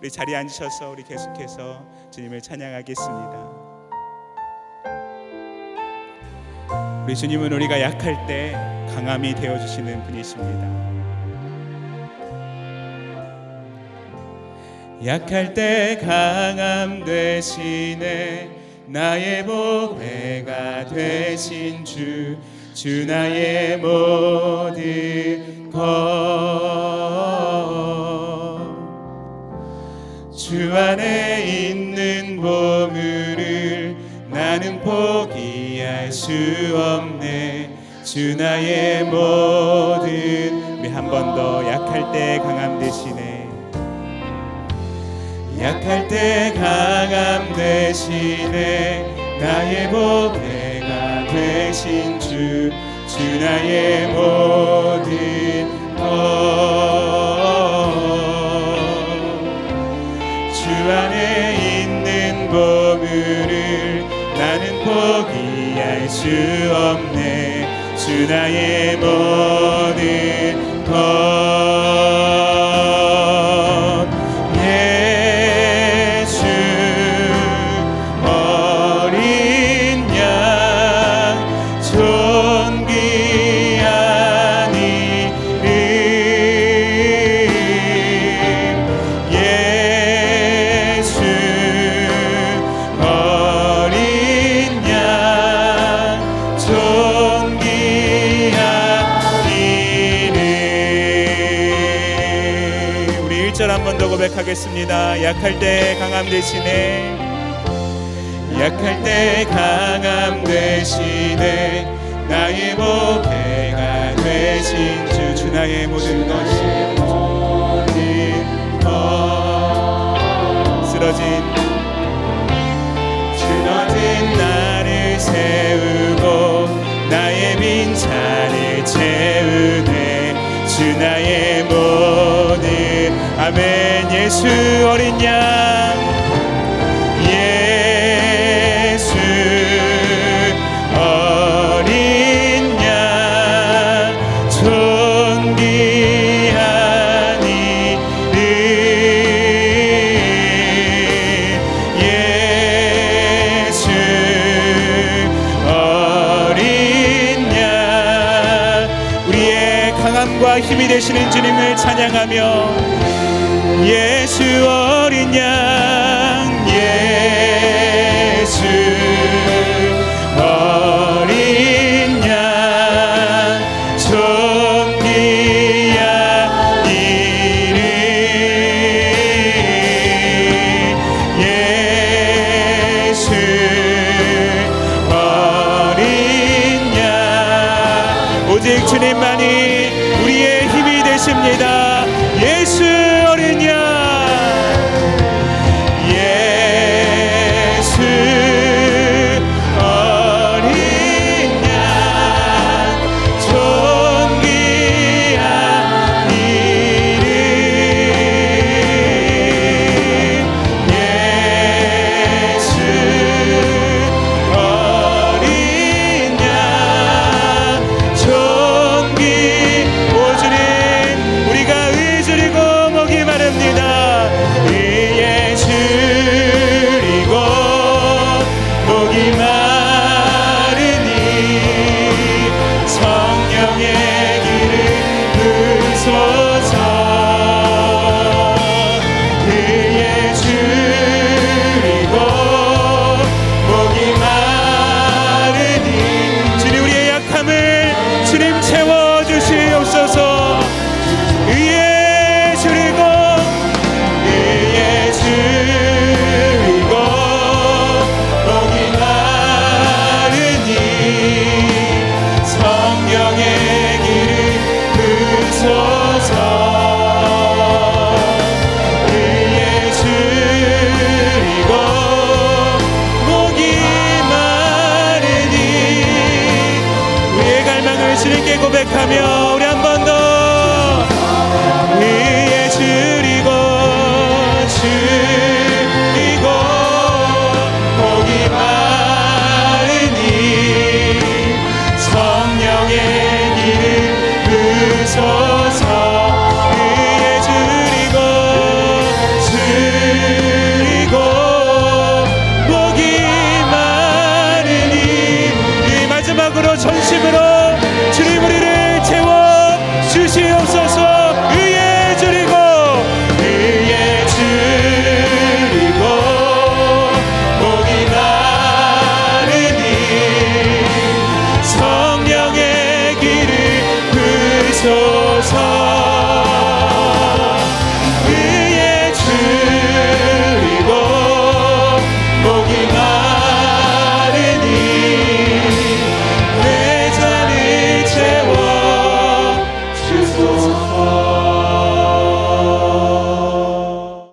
우리 자리에 앉으셔서 우리 계속해서 주님을 찬양하겠습니다. 우리 주님은 우리가 약할 때 강함이 되어 주시는 분이십니다. 약할 때 강함 대신에 나의 보배가 되신 주, 주 나의 모든 것. 있는 보물을 나는 포기할 수 없네. 주 나의 모든 우리 한 번 더 약할 때 강함 대신에 약할 때 강함 대신에 나의 보배가 되신 주, 주 나의 모 나는 포기할 수 없네. 주 나의 모든 것. 더 고백하겠습니다. 약할 때 강함 대신에 약할 때 강함 대신에 나의 보배가 되신 주, 주 나의 모든 것이 예수 어린 양 어린 양 존귀한 이름 예수 어린 양 우리의 강함과 힘이 되시는 주님을 찬양하며 예수 어린 양 예수 어린 양 존귀한 이름 예수 어린 양. 오직 주님만이 soul.